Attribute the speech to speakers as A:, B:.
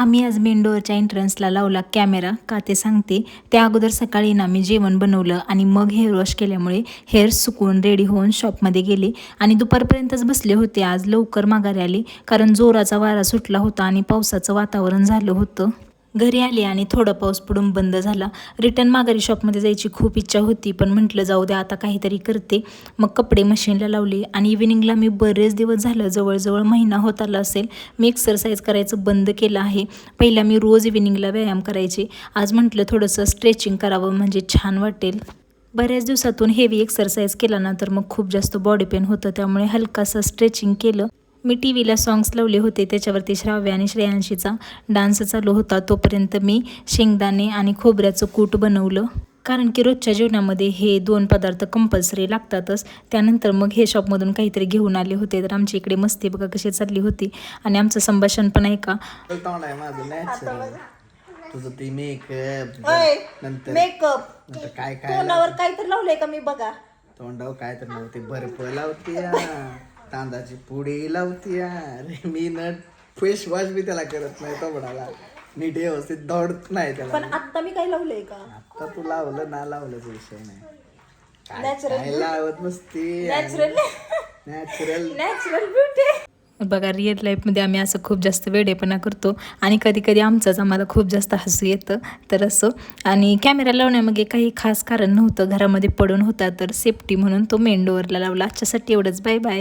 A: आम्ही आज मेंडोरच्या एंट्रन्सला लावला कॅमेरा का ते सांगते. त्या अगोदर सकाळी ना मी जेवण बनवलं आणि मग हेअर वॉश केल्यामुळे हेअर सुकून रेडी होऊन शॉपमध्ये गेले. आणि दुपारपर्यंतच बसले होते. आज लवकर माघारी आले. कारण जोराचा वारा सुटला होता आणि पावसाचं वातावरण झालं होतं. घरी आले आणि थोडा पाऊस पडून बंद झाला. रिटर्न माघारी शॉपमध्ये जायची खूप इच्छा होती पण म्हटलं जाऊ द्या आता काहीतरी करते. मग कपडे मशीनला लावले आणि इव्हिनिंगला मी बरेच दिवस झालं जवळजवळ महिना होत आला असेल मी एक्सरसाइज करायचं बंद केलं आहे. पहिला मी रोज इव्हिनिंगला व्यायाम करायचे. आज म्हटलं थोडंसं स्ट्रेचिंग करावं म्हणजे छान वाटेल. बऱ्याच दिवसातून हेवी एक्सरसाइज केला ना तर मग खूप जास्त बॉडी पेन होतं. त्यामुळे हलकासं स्ट्रेचिंग केलं. मी टी व्हीला सॉंग्स लावले होते त्याच्यावरती श्राव्य आणि श्रेयांशीचा डान्स चालू होता तोपर्यंत मी शेंगदाणे आणि खोबऱ्याचं कूट बनवलं. कारण की रोजच्या जेवणामध्ये हे दोन पदार्थ कंपल्सरी लागतातच. त्यानंतर मग हे शॉपमधून काहीतरी घेऊन आले होते. तर आमची इकडे मस्ती बघा कशी चालली होती. आणि आमचं संभाषण पण
B: आहे माझं नॅचरल तुझं ते मेकअप
C: अय,
B: नंतर
C: मेकअप
B: नंतर काय काय
C: तोंडावर काहीतरी लावलंय का मी बघा?
B: तोंडावर काय तर नव्हते बर्फ लावतीया. तांदळाची पुडी लावतीया रे मी न फेस वॉश बी त्याला करत नाही तोंडाला नीट व्यवस्थित दौडत नाही त्याला.
C: पण आता मी काही लावलंय का?
B: आता तू लावलं ना लावलंच विषय नाही. काय
C: Natural
B: काय लावत नसती
C: नॅचरल
B: नॅचरल
C: नॅचरल ब्युटी
A: बघा रिअल लाईफमध्ये आम्ही असं खूप जास्त वेडेपणा करतो आणि कधी कधी आमचंच आम्हाला खूप जास्त हसू येतं तर असं. आणि कॅमेरा लावण्यामागे काही खास कारण नव्हतं. घरामध्ये पडून होता तर सेफ्टी म्हणून तो मेन डोअरला लावला. आजच्यासाठी एवढंच. Bye bye